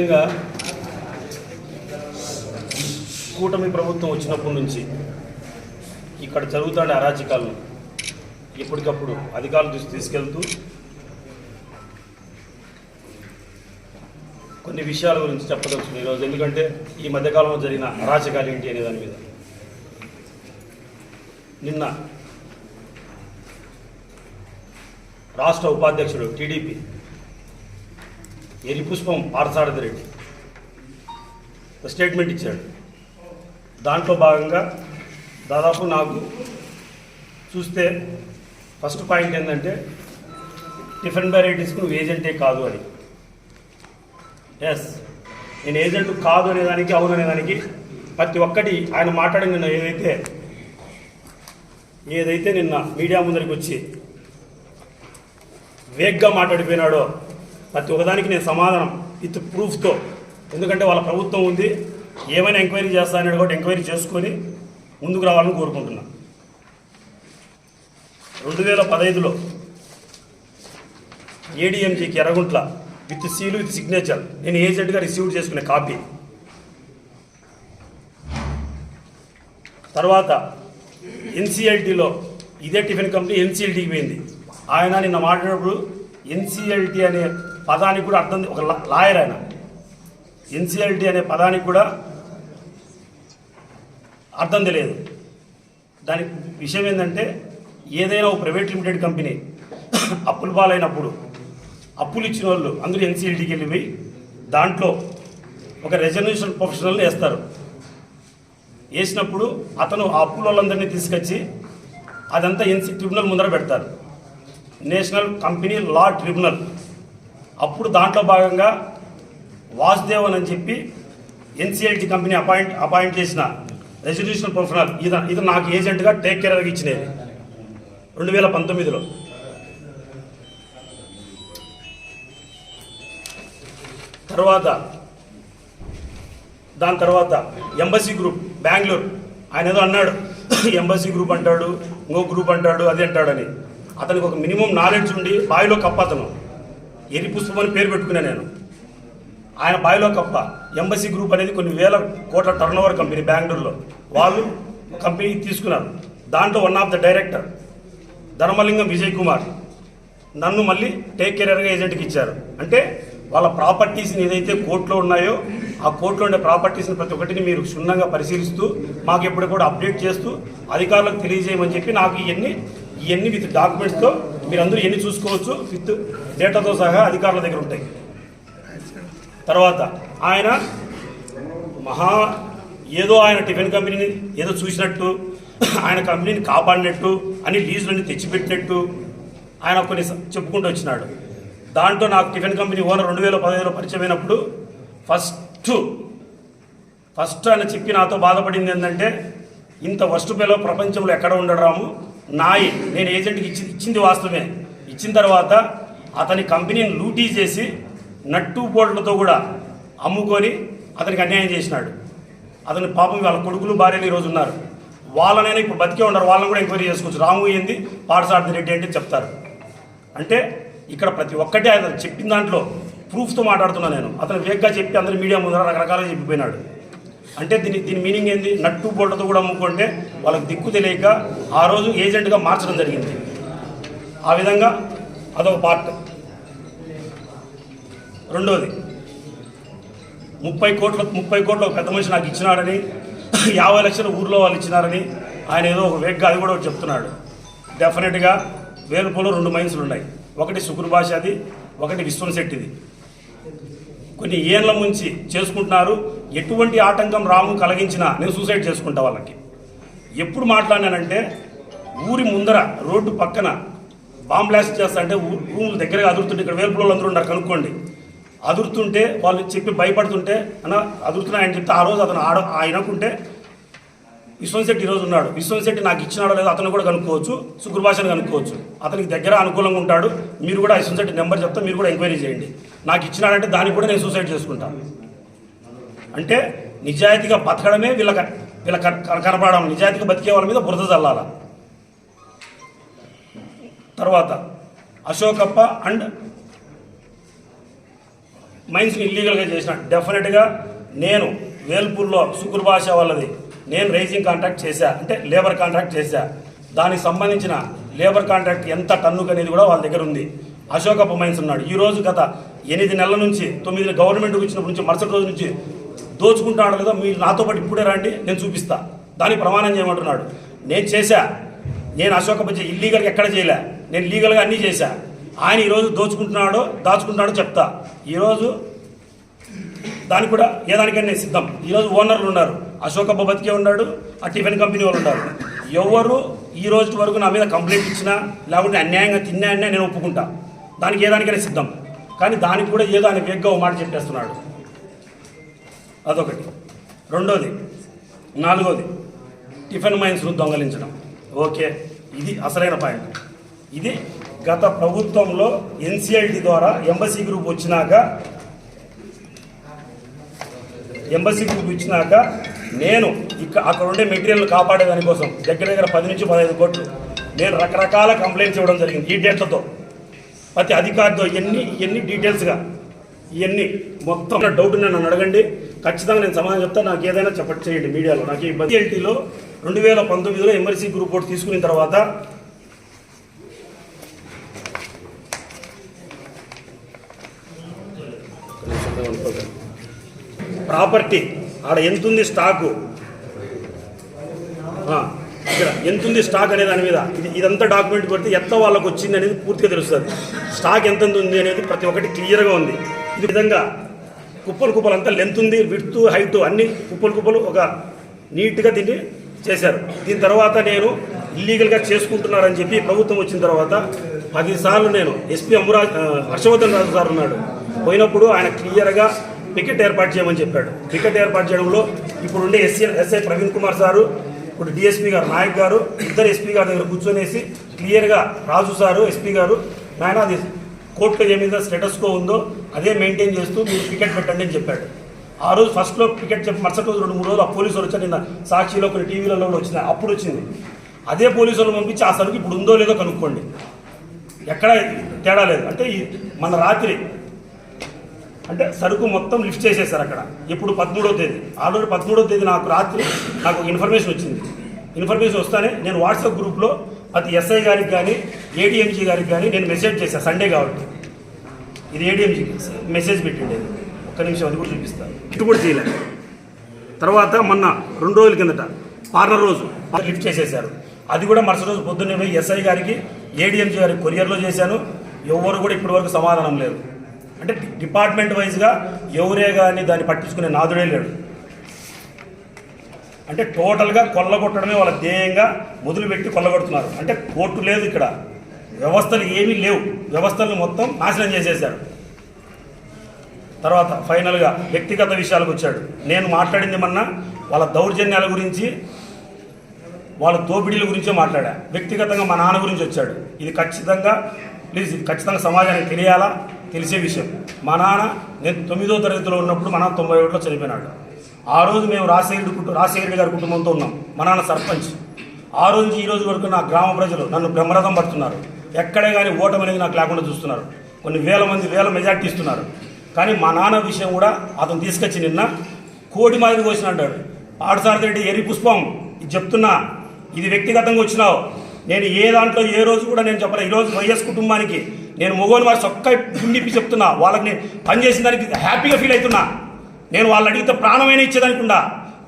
ముఖ్యంగా కూటమి ప్రభుత్వం వచ్చినప్పటి నుంచి ఇక్కడ జరుగుతున్న అరాచకాలను ఎప్పటికప్పుడు అధికారులు దృష్టి తీసుకెళ్తూ కొన్ని విషయాల గురించి చెప్పదలుచుకున్నాను ఈరోజు ఎందుకంటే ఈ మధ్యకాలంలో జరిగిన అరాచకాలు ఏంటి అనే దాని మీద. నిన్న రాష్ట్ర ఉపాధ్యక్షుడు టీడీపీ ఎరిపుష్పం పార్థసారథి రెడ్డి. స్టేట్మెంట్ ఇచ్చాడు. దాంట్లో భాగంగా దాదాపు నాకు చూస్తే ఫస్ట్ పాయింట్ ఏంటంటే టిఫిన్ వెరైటీస్కి నువ్వు ఏజెంటే కాదు అని. ఎస్ నేను ఏజెంట్ కాదు అనేదానికి అవును అనేదానికి ప్రతి ఒక్కటి ఆయన మాట్లాడిన నిన్న ఏదైతే ఏదైతే నిన్న మీడియా ముందరికి వచ్చి వేగ్గా మాట్లాడిపోయినాడో ప్రతి ఒక్కదానికి నేను సమాధానం విత్ ప్రూఫ్తో. ఎందుకంటే వాళ్ళ ప్రభుత్వం ఉంది. ఏమైనా ఎంక్వైరీ చేస్తానని కూడా ఎంక్వైరీ చేసుకొని ముందుకు రావాలని కోరుకుంటున్నా. రెండు వేల పదహైదులో ఏడిఎంజీకి Erraguntla with seal with signature. నేను ఏజెంట్గా రిసీవ్ చేసుకునే కాపీ. తర్వాత ఎన్సీఎల్టీలో ఇదే టిఫిన్ కంపెనీ ఎన్సీఎల్టీకి పోయింది. ఆయన నిన్న మాట్లాడినప్పుడు ఎన్సీఎల్టీ అనే పదానికి కూడా అర్థం ఒక లాయర్ ఆయన. ఎన్సిఎల్టీ అనే పదానికి కూడా అర్థం తెలియదు. దాని విషయం ఏంటంటే ఏదైనా ఒక ప్రైవేట్ లిమిటెడ్ కంపెనీ అప్పుల పాలైనప్పుడు అప్పులు ఇచ్చిన వాళ్ళు అందరూ ఎన్సీఎల్టీకి వెళ్ళిపోయి దాంట్లో ఒక రెజల్యూషన్ ప్రొఫెషనల్ని వేస్తారు. వేసినప్పుడు అతను ఆ అప్పుల వాళ్ళందరినీ తీసుకొచ్చి అదంతా ఎన్సీ ట్రిబ్యునల్ ముందర పెడతారు. National Company Law Tribunal. అప్పుడు దాంట్లో భాగంగా వాసుదేవన్ అని చెప్పి ఎన్సీఎల్టీ కంపెనీ అపాయింట్ అపాయింట్ చేసిన రెజల్యూషన్ ప్రొఫెషనల్ ఇది ఇది నాకు ఏజెంట్గా టేక్ కేర్గా ఇచ్చినది. రెండు వేల పంతొమ్మిదిలో. తర్వాత దాని తర్వాత ఎంబసీ గ్రూప్ బెంగళూరు ఆయన ఏదో అన్నాడు ఎంబసీ గ్రూప్ అంటాడు ఇంకో గ్రూప్ అంటాడు అది అంటాడని. అతనికి ఒక మినిమం నాలెడ్జ్ ఉండి బావిలో కప్ప అతను ఎరి పుష్పం అని పేరు పెట్టుకున్నా నేను. ఆయన బాయిలో కప్ప. ఎంబసీ గ్రూప్ అనేది కొన్ని వేల కోట్ల టర్న్ ఓవర్ కంపెనీ బెంగళూరులో. వాళ్ళు కంపెనీ తీసుకున్నారు. దాంట్లో one of the director Dharmalingam Vijay Kumar. నన్ను మళ్ళీ టేక్ కేరర్గా ఏజెంట్కి ఇచ్చారు. అంటే వాళ్ళ ప్రాపర్టీస్ని ఏదైతే కోర్టులో ఉన్నాయో ఆ కోర్టులో ఉండే ప్రాపర్టీస్ని ప్రతి ఒక్కటిని మీరు క్షుణ్ణంగా పరిశీలిస్తూ మాకు ఎప్పుడు కూడా అప్డేట్ చేస్తూ అధికారులకు తెలియజేయమని చెప్పి నాకు ఇవన్నీ ఇవన్నీ విత్ డాక్యుమెంట్స్తో మీరు అందరూ ఎన్ని చూసుకోవచ్చు విత్ డేటాతో సహా అధికారుల దగ్గర ఉంటాయి. తర్వాత ఆయన మహా ఏదో ఆయన టిఫిన్ కంపెనీని ఏదో చూసినట్టు ఆయన కంపెనీని కాపాడినట్టు అని లీజులన్నీ తెచ్చిపెట్టినట్టు ఆయన కొన్ని చెప్పుకుంటూ వచ్చినాడు. దాంట్లో నాకు టిఫిన్ కంపెనీ ఓనర్ రెండు వేల పదిహేనులో పరిచయం అయినప్పుడు ఫస్ట్ ఫస్ట్ ఆయన చెప్పి నాతో బాధపడింది ఏంటంటే ఇంత వస్తు పిల్ల ప్రపంచంలో ఎక్కడ ఉండరాము? నాయి నేను ఏజెంట్కి ఇచ్చి ఇచ్చింది వాస్తవమే. ఇచ్చిన తర్వాత అతని కంపెనీని లూటీ చేసి నట్టు బోల్ట్లతో కూడా అమ్ముకొని అతనికి అన్యాయం చేసినాడు. అతని పాపం వాళ్ళ కొడుకులు భార్యలు ఈరోజు ఉన్నారు. వాళ్ళనైనా ఇప్పుడు బతికే ఉన్నారు. వాళ్ళని కూడా ఎంక్వైరీ చేసుకోవచ్చు. రాము ఏంది? పాడసారథి రెడ్డి అంటే చెప్తారు. అంటే ఇక్కడ ప్రతి ఒక్కటి ఆయన చెప్పిన దాంట్లో ప్రూఫ్తో మాట్లాడుతున్నా నేను. అతను వేగ్గా చెప్పి అందరి మీడియా ముందర రకరకాలుగా చెప్పిపోయినాడు. అంటే దీని దీని మీనింగ్ ఏంది? నట్టు బోల్ట్తో కూడా అమ్ముకుంటే వాళ్ళకి దిక్కు తెలియక ఆ రోజు ఏజెంట్గా మార్చడం జరిగింది. ఆ విధంగా అదొక పార్ట్ రెండోది ముప్పై కోట్ల ముప్పై కోట్ల పెద్ద మనిషి నాకు ఇచ్చినాడని యాభై లక్షలు ఊర్లో వాళ్ళు ఇచ్చినారని ఆయన ఏదో ఒక వేగ్గా అది కూడా ఒకటి చెప్తున్నాడు. డెఫినెట్గా వేలుపులో రెండు మైన్స్లు ఉన్నాయి. ఒకటి శుక్రభాషది ఒకటి విశ్వంశెట్టిది. కొన్ని ఏళ్ళ ముంచి చేసుకుంటున్నారు. ఎటువంటి ఆటంకం రాము కలిగించినా నేను సూసైడ్ చేసుకుంటా వాళ్ళకి. ఎప్పుడు మాట్లాడినానంటే ఊరి ముందర రోడ్డు పక్కన బాంబ్ బ్లాస్ట్ చేస్తా అంటే రూముల దగ్గరగా అదురుతుంటే ఇక్కడ వేలుపులో అందరూ ఉన్నారు కనుక్కోండి. అదురుతుంటే వాళ్ళు చెప్పి భయపడుతుంటే అన్న అదురుతున్నాయని చెప్తే ఆ రోజు అతను ఆడ ఆయనకుంటే విశ్వంశెట్టి ఈరోజు ఉన్నాడు. విశ్వంశెట్టి నాకు ఇచ్చినాడో లేదో అతను కూడా కనుక్కోవచ్చు శుక్రభాషను కనుక్కోవచ్చు. అతనికి దగ్గర అనుకూలంగా ఉంటాడు. మీరు కూడా విశ్వంశెట్టి నెంబర్ చెప్తే మీరు కూడా ఎంక్వైరీ చేయండి. నాకు ఇచ్చినాడంటే దానికి కూడా నేను సూసైడ్ చేసుకుంటాను అంటే నిజాయితీగా బతకడమే వీళ్ళ వీళ్ళ కనపడడం నిజాయితీగా బతికే వాళ్ళ మీద బురద చల్లాల తర్వాత అశోకప్ప అండ్ మైన్స్ని ఇల్లీగల్గా చేసిన డెఫినెట్గా నేను వేల్పూర్లో సుకుర్ భాష వాళ్ళది నేను రైజింగ్ కాంట్రాక్ట్ చేశా అంటే లేబర్ కాంట్రాక్ట్ చేశా. దానికి సంబంధించిన లేబర్ కాంట్రాక్ట్ ఎంత టన్నుకు అనేది కూడా వాళ్ళ దగ్గర ఉంది. అశోకప్ప మైన్స్ ఉన్నాడు. ఈరోజు గత ఎనిమిది నెలల నుంచి తొమ్మిది గవర్నమెంట్కి వచ్చినప్పటి నుంచి మరుసటి రోజు నుంచి దోచుకుంటాడు లేదా మీరు నాతో పాటు ఇప్పుడే రండి నేను చూపిస్తా. దానికి ప్రమాణం చేయమంటున్నాడు. నేను చేశా. నేను అశోక చే- ఇల్లీగల్గా ఎక్కడ చేయలే. నేను లీగల్గా అన్నీ చేశా. ఆయన ఈరోజు దోచుకుంటున్నాడో దాచుకుంటున్నాడో చెప్తా. ఈరోజు దానికి కూడా ఏ దానికైనా సిద్ధం. ఈరోజు ఓనర్లు ఉన్నారు. అశోక్ అబ్బ బతికే ఉన్నాడు ఆ టిఫిన్ కంపెనీ వాళ్ళు ఉన్నారు. ఎవరు ఈ రోజు వరకు నా మీద కంప్లైంట్ ఇచ్చినా లేకుంటే అన్యాయంగా తిన్నా అన్నా నేను ఒప్పుకుంటా. దానికి ఏ దానికైనా సిద్ధం. కానీ దానికి కూడా ఏదో ఆయన వేగ్గా ఓ మాట చెప్పేస్తున్నాడు. అదొకటి. రెండోది నాలుగోది టిఫిన్ మైన్స్ను దొంగలించడం. ఓకే ఇది అసలైన పాయింట్. ఇది గత ప్రభుత్వంలో ఎన్సిఎల్టీ ద్వారా ఎంబసీ గ్రూప్ వచ్చినాక ఎంబసీ గ్రూప్ ఇచ్చినాక నేను ఇక్కడ అక్కడ ఉండే మెటీరియల్ కాపాడే దానికోసం దగ్గర దగ్గర పది నుంచి పదహైదు కోట్లు నేను రకరకాల కంప్లైంట్స్ ఇవ్వడం జరిగింది ఈ డేట్లతో. ప్రతి అధికారితో ఎన్ని ఎన్ని డీటెయిల్స్గా ఇవన్నీ మొత్తం డౌట్ నన్ను అడగండి. ఖచ్చితంగా నేను సమాధానం చెప్తా. నాకు ఏదైనా చెప్పట్ చేయండి మీడియాలో. నాకు ఈ ఇబ్బంది ఎల్టీలో రెండు వేల పంతొమ్మిదిలో ఎంబసీ గ్రూప్ ఒకటి తీసుకున్న తర్వాత ప్రాపర్టీ ఆడ ఎంతుంది స్టాకు? ఇక్కడ ఎంతుంది స్టాక్ అనే దాని మీద. ఇది ఇదంతా డాక్యుమెంట్ పెడితే ఎంత వాళ్ళకి వచ్చింది అనేది పూర్తిగా తెలుస్తుంది. స్టాక్ ఎంత ఉంది అనేది ప్రతి ఒక్కటి క్లియర్గా ఉంది. ఇది విధంగా కుప్పలు కుప్పలు అంతా లెంత్ ఉంది విడ్త్ హైట్ అన్ని కుప్పలు కుప్పలు ఒక నీట్గా దీన్ని చేశారు. దీని తర్వాత నేను ఇల్లీగల్గా చేసుకుంటున్నారని చెప్పి ప్రభుత్వం వచ్చిన తర్వాత పదిసార్లు నేను ఎస్పీ అమరాజ్ హర్షవర్ధన్ రాజు సార్ ఉన్నాడు. పోయినప్పుడు ఆయన క్లియర్గా పికెట్ ఏర్పాటు చేయమని చెప్పాడు. పికెట్ ఏర్పాటు చేయడంలో ఇప్పుడు ఉండే SC SI Praveen Kumar sir ఇప్పుడు డిఎస్పీ గారు నాయక్ గారు ఇద్దరు ఎస్పీ గారి దగ్గర కూర్చొనేసి క్లియర్గా రాజు సారు ఎస్పీ గారు నాయన అది కోర్టులో ఏ మీద స్టేటస్కో ఉందో అదే మెయింటైన్ చేస్తూ మీరు పికెట్ పెట్టండి అని చెప్పాడు. ఆ రోజు ఫస్ట్లో పికెట్ చెప్పి మరుసటి రోజు రెండు మూడు రోజులు ఆ పోలీసు వాళ్ళు వచ్చారు. నిన్న సాక్షిలో కొన్ని టీవీలలో కూడా వచ్చినాయి. అప్పుడు వచ్చింది. అదే పోలీసు వాళ్ళు పంపించి ఆ సరుకు ఇప్పుడు ఉందో లేదో కనుక్కోండి. ఎక్కడ తేడా లేదు. అంటే మన రాత్రి అంటే సరుకు మొత్తం లిఫ్ట్ చేసేసారు అక్కడ. ఇప్పుడు పదమూడవ తేదీ. ఆల్రెడీ పదమూడవ తేదీ నాకు రాత్రి నాకు ఇన్ఫర్మేషన్ వచ్చింది. ఇన్ఫర్మేషన్ వస్తానే. నేను వాట్సాప్ గ్రూప్లో ప్రతి ఎస్ఐ గారికి కానీ ఏడిఎంజీ గారికి కానీ నేను మెసేజ్ చేశాను సండే కాబట్టి. ఇది ఏడిఎంజీ మెసేజ్ పెట్టిండేది ఒక్క నిమిషం అది కూడా చూపిస్తాను ఇటు కూడా చేయలేదు తర్వాత మొన్న రెండు రోజుల కిందట పార్లర్ రోజు లిఫ్ట్ చేసేశారు. అది కూడా మరుసటి రోజు పొద్దున్నే పోయి ఎస్ఐ గారికి ఏడిఎంజీ గారికి కొరియర్లో చేశాను. ఎవరు కూడా ఇప్పటి వరకు సమాధానం లేదు. అంటే డిపార్ట్మెంట్ వైజ్గా ఎవరే కానీ దాన్ని పట్టించుకునే నాదుడే లేడు. అంటే టోటల్గా కొల్లగొట్టడమే వాళ్ళ ధ్యేయంగా మొదలుపెట్టి కొల్లగొడుతున్నారు. అంటే కోర్టు లేదు ఇక్కడ. వ్యవస్థలు ఏమీ లేవు. వ్యవస్థలను మొత్తం నాశనం చేసేశారు. తర్వాత ఫైనల్గా వ్యక్తిగత విషయాలకు వచ్చాడు. నేను మాట్లాడింది మొన్న వాళ్ళ దౌర్జన్యాల గురించి వాళ్ళ దోపిడీల గురించే మాట్లాడా. వ్యక్తిగతంగా మా నాన్న గురించి వచ్చాడు. ఇది ఖచ్చితంగా ప్లీజ్ ఇది ఖచ్చితంగా సమాజానికి తెలియాలా? తెలిసే విషయం. మా నాన్న నేను తొమ్మిదో తరగతిలో ఉన్నప్పుడు మా నాన్న తొంభై ఒకటిలో చనిపోయినాడు. ఆ రోజు మేము రాజశేఖరుడి కుటుంబ రాజశేఖర గారి కుటుంబంతో ఉన్నాం. మా నాన్న సర్పంచ్. ఆ రోజు ఈ రోజు వరకు నా గ్రామ ప్రజలు నన్ను బ్రహ్మరథం పడుతున్నారు. ఎక్కడే కానీ ఓటమి అనేది నాకు లేకుండా చూస్తున్నారు. కొన్ని వేల మంది వేల మెజార్టీ ఇస్తున్నారు. కానీ మా నాన్న విషయం కూడా అతను తీసుకొచ్చి నిన్న కోటి మాదిరి కోసిన అంటాడు. పాఠశాల రెడ్డి ఎరి పుష్పం ఇది చెప్తున్నా. ఇది వ్యక్తిగతంగా వచ్చినావు. నేను ఏ దాంట్లో ఏ రోజు కూడా నేను చెప్పలే. ఈరోజు వైఎస్ కుటుంబానికి నేను మొగోని వారి చొక్క గుండిప్పి చెప్తున్నా. వాళ్ళకి నేను పని చేసిన దానికి హ్యాపీగా ఫీల్ అవుతున్నా. నేను వాళ్ళు అడిగితే ప్రాణమైన ఇచ్చేదనుకుండా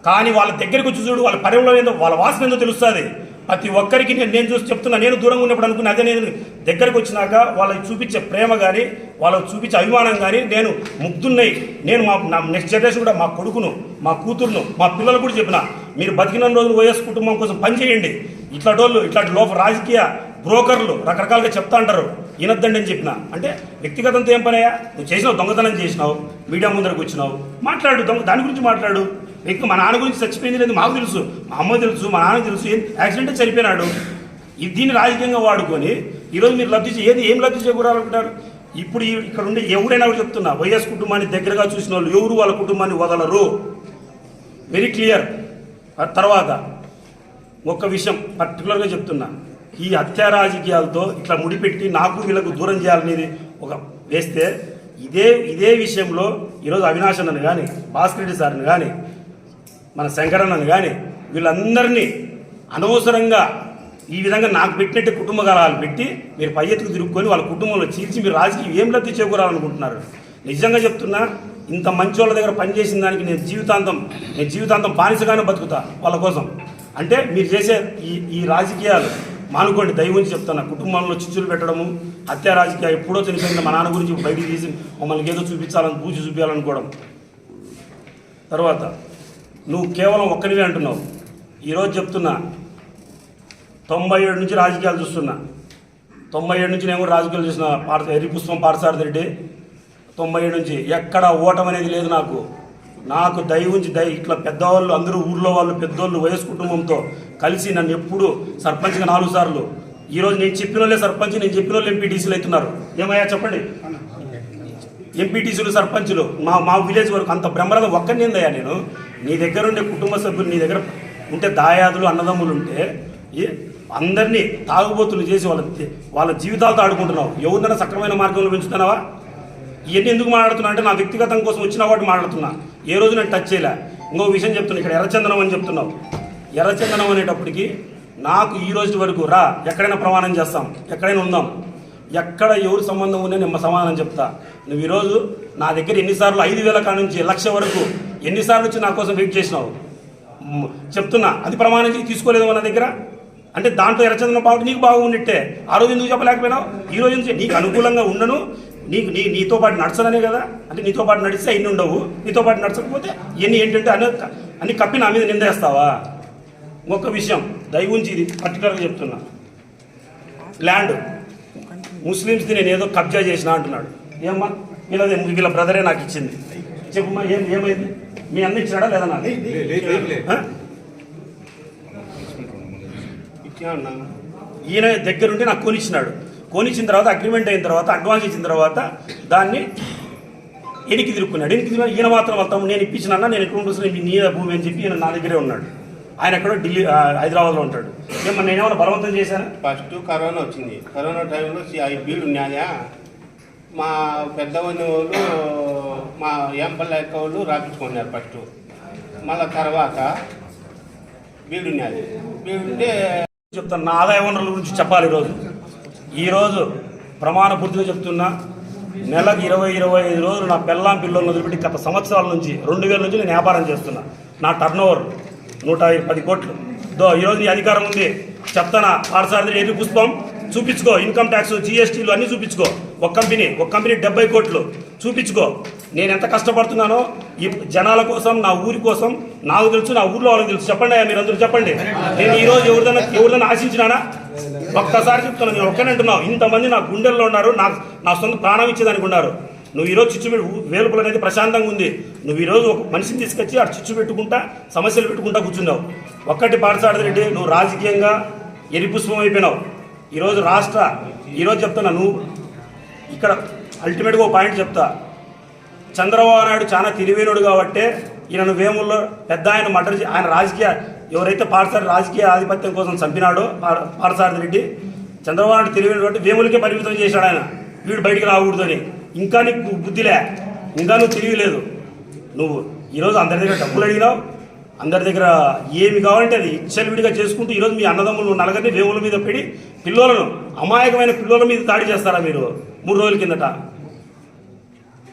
కానీ వాళ్ళ దగ్గరికి వచ్చి చూడు వాళ్ళ పరిమళం ఏందో వాళ్ళ వాసన ఏందో తెలుస్తుంది. ప్రతి ఒక్కరికి నేను నేను చూసి చెప్తున్నా. నేను దూరంగా ఉన్నప్పుడు అనుకున్నా అదే నేను దగ్గరికి వచ్చినాక వాళ్ళకి చూపించే ప్రేమ కానీ వాళ్ళకి చూపించే అభిమానం కానీ నేను ముగ్ధున్నాయి నేను మా నా నెక్స్ట్ జనరేషన్ కూడా మా కొడుకును మా కూతురును మా పిల్లలు కూడా చెప్పిన. మీరు బతికిన రోజులు వైఎస్ కుటుంబం కోసం పనిచేయండి ఇట్లాంటి వాళ్ళు ఇట్లాంటి లోపల రాజకీయ బ్రోకర్లు రకరకాలుగా చెప్తా అంటారు. వినొద్దండి అని చెప్పిన. అంటే వ్యక్తిగతంతో ఏం పనయ్యా? నువ్వు చేసినావు దొంగతనం చేసినావు మీడియా ముందరకు వచ్చినావు. మాట్లాడు దొంగ దాని గురించి మాట్లాడు. వ్యక్తి మా నాన్న గురించి చచ్చిపోయింది లేదు మాకు తెలుసు మా అమ్మ తెలుసు మా నాన్న తెలుసు ఏం యాక్సిడెంట్ చనిపోయినాడు. ఇది దీన్ని రాజకీయంగా వాడుకొని ఈరోజు మీరు లబ్ధి ఏది ఏం లబ్ధి చేకూరాలనుకుంటారు ఇప్పుడు ఇక్కడ ఉండే ఎవరైనా కూడా చెప్తున్నా వైఎస్ కుటుంబాన్ని దగ్గరగా చూసిన వాళ్ళు ఎవరు వాళ్ళ కుటుంబాన్ని వదలరు. వెరీ క్లియర్ ఆ తర్వాత ఒక్క విషయం పర్టికులర్గా చెప్తున్నా. ఈ హత్యా రాజకీయాలతో ఇట్లా ముడిపెట్టి నాకు వీళ్ళకు దూరం చేయాలనేది ఒక వేస్తే ఇదే ఇదే విషయంలో ఈరోజు అవినాష్ అన్నను కానీ భాస్కర్ రెడ్డి సార్ని కానీ మన శంకరన్నను కానీ వీళ్ళందరినీ అనవసరంగా ఈ విధంగా నాకు పెట్టినట్టు కుటుంబ గలాలు పెట్టి మీరు పై ఎత్తుకు తిరుక్కొని వాళ్ళ కుటుంబంలో చీల్చి మీరు రాజకీయం ఏం లబ్ధి చేకూరాలనుకుంటున్నారు? నిజంగా చెప్తున్నా ఇంత మంచి వాళ్ళ దగ్గర పనిచేసిన దానికి నేను జీవితాంతం నేను జీవితాంతం బానిసగానే బతుకుతా వాళ్ళ కోసం. అంటే మీరు చేసే ఈ ఈ రాజకీయాలు మానుకోండి దయ గురించి చెప్తున్నా కుటుంబంలో చిచ్చులు పెట్టడము హత్య రాజకీయాలు ఎప్పుడో చనిపోయిన మా నాన్న గురించి బయటికి తీసి మమ్మల్ని ఏదో చూపించాలని పూచి చూపించాలనుకోవడం. తర్వాత నువ్వు కేవలం ఒక్కనివే అంటున్నావు. ఈరోజు చెప్తున్నా తొంభై ఏడు నుంచి రాజకీయాలు చూస్తున్నా. తొంభై ఏడు నుంచి నేను కూడా రాజకీయాలు చూసిన పార్ ఎర్రి పుష్పం పార్థసారథి రెడ్డి. తొంభై ఏడు నుంచి ఎక్కడ ఓటం అనేది లేదు నాకు. నాకు దయ ఉంచి దయ. ఇట్లా పెద్దవాళ్ళు అందరూ ఊర్లో వాళ్ళు పెద్దోళ్ళు వయస్సు కుటుంబంతో కలిసి నన్ను ఎప్పుడు సర్పంచ్గా నాలుగు సార్లు. ఈరోజు నేను చెప్పిన వాళ్ళే సర్పంచ్ నేను చెప్పిన వాళ్ళు ఎంపీటీసీలు అవుతున్నారు. ఏమయ్యా చెప్పండి? ఎంపీటీసీలు సర్పంచులు. మా మా విలేజ్ వరకు అంత బ్రహ్మరథం ఒక్కరినిందయ్యా నేను? నీ దగ్గర ఉండే కుటుంబ సభ్యులు నీ దగ్గర ఉంటే దాయాదులు అన్నదమ్ములు ఉంటే ఏ- అందరినీ తాగుబోతులు చేసి వాళ్ళ వాళ్ళ జీవితాలతో ఆడుకుంటున్నావు. ఎవరినైనా సక్రమైన మార్గంలో పెంచుతున్నావా? ఇవన్నీ ఎందుకు మాట్లాడుతున్నా అంటే నా వ్యక్తిగతం కోసం వచ్చిన వాటి మాట్లాడుతున్నా. ఏ రోజు నేను టచ్ చేయలే. ఇంకో విషయం చెప్తున్నా ఇక్కడ ఎర్రచందనం అని చెప్తున్నావు. ఎర్రచందనం అనేటప్పటికి నాకు ఈ రోజు వరకు రా ఎక్కడైనా ప్రమాణం చేస్తాం ఎక్కడైనా ఉందాం. ఎక్కడ ఎవరు సంబంధం ఉన్నా నేను సమాధానం చెప్తా. నువ్వు ఈరోజు నా దగ్గర ఎన్నిసార్లు ఐదు వేల కాడ నుంచి లక్ష వరకు ఎన్నిసార్లు వచ్చి నా కోసం వెయిట్ చేసినావు? చెప్తున్నా. అది ప్రమాణం చేసి తీసుకోలేదు మన దగ్గర? అంటే దాంట్లో ఎర్రచందనం బాగు నీకు బాగుండిట్టే. ఆ రోజు ఎందుకు చెప్పలేకపోయినావు? ఈ రోజు నుంచి నీకు అనుకూలంగా ఉండను. నీకు నీ నీతో పాటు నడచదనే కదా? అంటే నీతో పాటు నడిస్తే ఇన్ని ఉండవు? నీతో పాటు నడచకపోతే ఇవన్నీ ఏంటంటే అన్ని అన్ని కప్పి నా మీద నిందేస్తావా? ఇంకొక విషయం దయ ఉంచి ఇది పర్టికులర్గా చెప్తున్నా. ల్యాండ్ ముస్లిమ్స్ది నేను ఏదో కబ్జా చేసిన అంటున్నాడు. ఏమ్మా? వీళ్ళది వీళ్ళ బ్రదరే నాకు ఇచ్చింది. చెప్పుమ్మా ఏం ఏమైంది? మీ అన్న ఇచ్చినాడా లేదా నాకు? ఈయన దగ్గరుండి నాకు కొనిచ్చినాడు. కొనిచ్చిన తర్వాత అగ్రిమెంట్ అయిన తర్వాత అడ్వాన్స్ ఇచ్చిన తర్వాత దాన్ని ఎనికి తిరుక్కున్నాడు. ఎనికి తిరుగు ఈయన మాత్రం వెళ్తాము నేను ఇప్పించిన అన్న నేను ఎక్కడ ఉంటుంది నీ భూమి అని చెప్పి ఈయన నా దగ్గరే ఉన్నాడు. ఆయన ఎక్కడో ఢిల్లీ హైదరాబాద్లో ఉంటాడు. ఏమన్నా నేనేమన్నా బలవంతం చేశానా? ఫస్ట్ కరోనా వచ్చింది. కరోనా టైంలో అవి బీడు ఉన్నాయా మా పెద్దవని వాళ్ళు మా ఏంపల్లి అక్క వాళ్ళు రాపించుకున్నారు ఫస్ట్. మళ్ళా తర్వాత బీడు ఉన్నది బీడుంటే చెప్తాను. నా ఆదాయ వనరుల గురించి చెప్పాలి ఈరోజు. ఈరోజు ప్రమాణ పూర్తిగా చెప్తున్నా నెలకు ఇరవై ఇరవై ఐదు రోజులు నా పెళ్ళాం పిల్లలను వదిలిపెట్టి గత సంవత్సరాల నుంచి రెండు వేల నుంచి నేను వ్యాపారం చేస్తున్నా. నా టర్న్ ఓవర్ నూట పది కోట్లు. దో ఈరోజు నీ అధికారం ఉంది. చెప్తానా? ఆరుసారి ఎన్ని పుష్పం చూపించుకో. ఇన్కమ్ ట్యాక్స్ జిఎస్టీలు అన్నీ చూపించుకో. ఒక కంపెనీ ఒక కంపెనీ డెబ్బై కోట్లు చూపించుకో. నేను ఎంత కష్టపడుతున్నానో ఈ జనాల కోసం నా ఊరి కోసం నాకు తెలుసు నా ఊర్లో వాళ్ళకి తెలుసు. చెప్పండి అయ్యా మీరందరూ చెప్పండి. నేను ఈరోజు ఎవరిదైనా ఎవరిదైనా ఆశించినానా? ఒక్కసారి చెప్తున్నా నేను ఒక్కనే అంటున్నావు ఇంతమంది నా గుండెల్లో ఉన్నారు నా నా సొంత ప్రాణం ఇచ్చేదానికి ఉన్నారు. నువ్వు ఈరోజు చిచ్చు వేలుపులు అనేది ప్రశాంతంగా ఉంది. నువ్వు ఈరోజు ఒక మనిషిని తీసుకొచ్చి అటు చిచ్చు పెట్టుకుంటా సమస్యలు పెట్టుకుంటా కూర్చున్నావు. ఒక్కటి పాఠశాల నువ్వు రాజకీయంగా ఎరిపుష్పం అయిపోయినావు. ఈరోజు రాష్ట్ర ఈరోజు చెప్తున్నా నువ్వు ఇక్కడ అల్టిమేట్గా ఒక పాయింట్ చెప్తా. చంద్రబాబు నాయుడు చాలా తెలివైనడు కాబట్టే ఈయన వేముల్లో పెద్ద ఆయన మటర్ ఆయన రాజకీయ ఎవరైతే పాఠశాల రాజకీయ ఆధిపత్యం కోసం చంపినాడో పా- రెడ్డి చంద్రబాబు నాయుడు తెలివైన వేములకే పరిమితం చేశాడు ఆయన. వీడు బయటికి రాకూడదని. ఇంకా నీకు బుద్ధిలే ఇంకా నువ్వు తెలియలేదు నువ్వు ఈరోజు అందరి దగ్గర డబ్బులు అడిగినావు. అందరి దగ్గర ఏమి కావాలంటే అది ఇచ్చలివిడిగా చేసుకుంటూ ఈరోజు మీ అన్నదమ్ములు నలగని వేముల మీద పెడి పిల్లలను అమాయకమైన పిల్లల మీద దాడి చేస్తారా మీరు? మూడు రోజుల కిందట.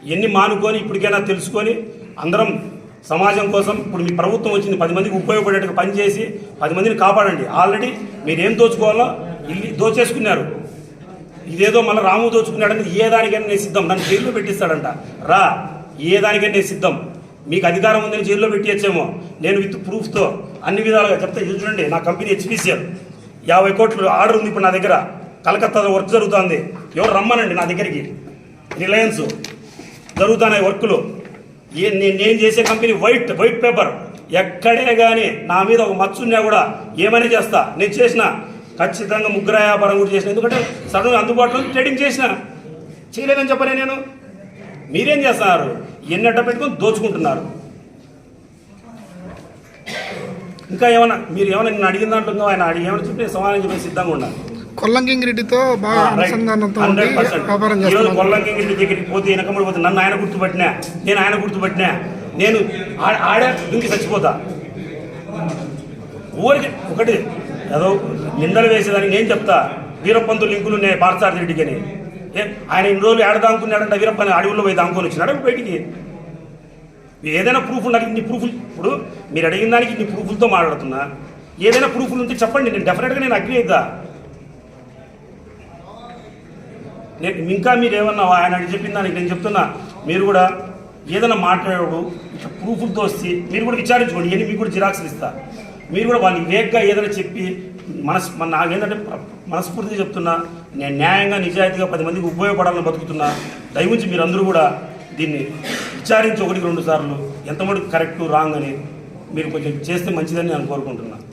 ఎన్ని మానుకొని ఇప్పటికైనా తెలుసుకొని అందరం సమాజం కోసం ఇప్పుడు మీ ప్రభుత్వం వచ్చింది పది మందికి ఉపయోగపడేట్టుగా పనిచేసి పది మందిని కాపాడండి. ఆల్రెడీ మీరు ఏం దోచుకోవాలో ఇల్లు దోచేసుకున్నారు. ఇదేదో మళ్ళీ రాము దోచుకున్నాడని ఏ దానికైనా నేను సిద్ధం. నన్ను జైల్లో పెట్టిస్తాడంట. రా ఏ దానికైనా నేను సిద్ధం. మీకు అధికారం ఉందని జైల్లో పెట్టియచ్చేమో. నేను విత్ ప్రూఫ్తో అన్ని విధాలుగా చెప్తే. ఇది చూడండి నా కంపెనీ హెచ్పిసిఎల్. యాభై కోట్లు ఆర్డర్ ఉంది ఇప్పుడు నా దగ్గర. కలకత్తాలో వర్క్ జరుగుతుంది. ఎవరు రమ్మనండి నా దగ్గరికి. రిలయన్స్. జరుగుతున్నాయి వర్కులు. నేను చేసే కంపెనీ వైట్ వైట్ పేపర్. ఎక్కడే కానీ నా మీద ఒక మచ్చ ఉన్నా కూడా ఏమైనా చేస్తా. నేను చేసిన. ఖచ్చితంగా ముగ్గుర వ్యాపారం కూడా చేసిన. ఎందుకంటే సడన్గా అందుబాటులో ట్రేడింగ్ చేసిన. చేయలేదని చెప్పలే నేను. మీరేం చేస్తున్నారు? ఎన్నట్ట పెట్టుకొని దోచుకుంటున్నారు. ఇంకా ఏమైనా మీరు ఏమైనా నేను అడిగిన దాంట్లో ఆయన అడిగి ఏమైనా చెప్పి సమాధానం చెప్పి సిద్ధంగా ఉన్నాను కొల్లంకింగిరెడ్డితో బాగా అనుసంధానంతో ఉండి వ్యాపారం ఈరోజు చేస్తున్నారు కొల్లంకి ఇంటి దగ్గరికి పోతే వెనకబడి పోతే నన్ను ఆయన గుర్తుపట్టినా? నేను ఆయన గుర్తుపట్టినా? నేను ఆడ దుంకి చచ్చిపోతా. ఊరికి ఒకటి ఏదో నిందలు వేసేదానికి నేను చెప్తా. వీరప్పంతు లింకులు ఉన్నాయి పార్థసారథి రెడ్డికి అని ఏ ఆయన ఇన్ని రోజులు ఏడ వీరప్పని? అడవుల్లో పోయి దాముకొని వచ్చినాడు బయటికి. ఏదైనా ప్రూఫ్ ఉండాలి ఇన్ని ప్రూఫ్లు ఇప్పుడు మీరు అడిగిన దానికి ఇన్ని ప్రూఫ్లతో మాట్లాడుతున్నా. ఏదైనా ప్రూఫ్లు ఉంటే చెప్పండి నేను డెఫినెట్గా నేను అగ్రి అవుతా నేను ఇంకా మీరు ఏమన్నా ఆయన అడిగి చెప్పిన దానికి నేను చెప్తున్నా. మీరు కూడా ఏదైనా మాట్లాడేవాడు ఇట్లా ప్రూఫ్తో వస్తే మీరు కూడా విచారించుకోండి. ఇవన్నీ మీకు కూడా జిరాక్స్లు ఇస్తా. మీరు కూడా వాళ్ళు వేగ్గా ఏదైనా చెప్పి మనస్ నాకేంటంటే మనస్ఫూర్తిగా చెప్తున్నా. నేను న్యాయంగా నిజాయితీగా పది మందికి ఉపయోగపడాలని బతుకుతున్నా. దయవుంచి మీరందరూ కూడా దీన్ని విచారించి ఒకటికి రెండు సార్లు. ఎంతమంది కరెక్ట్ రాంగ్ అని మీరు కొంచెం చేస్తే మంచిదని నేను కోరుకుంటున్నాను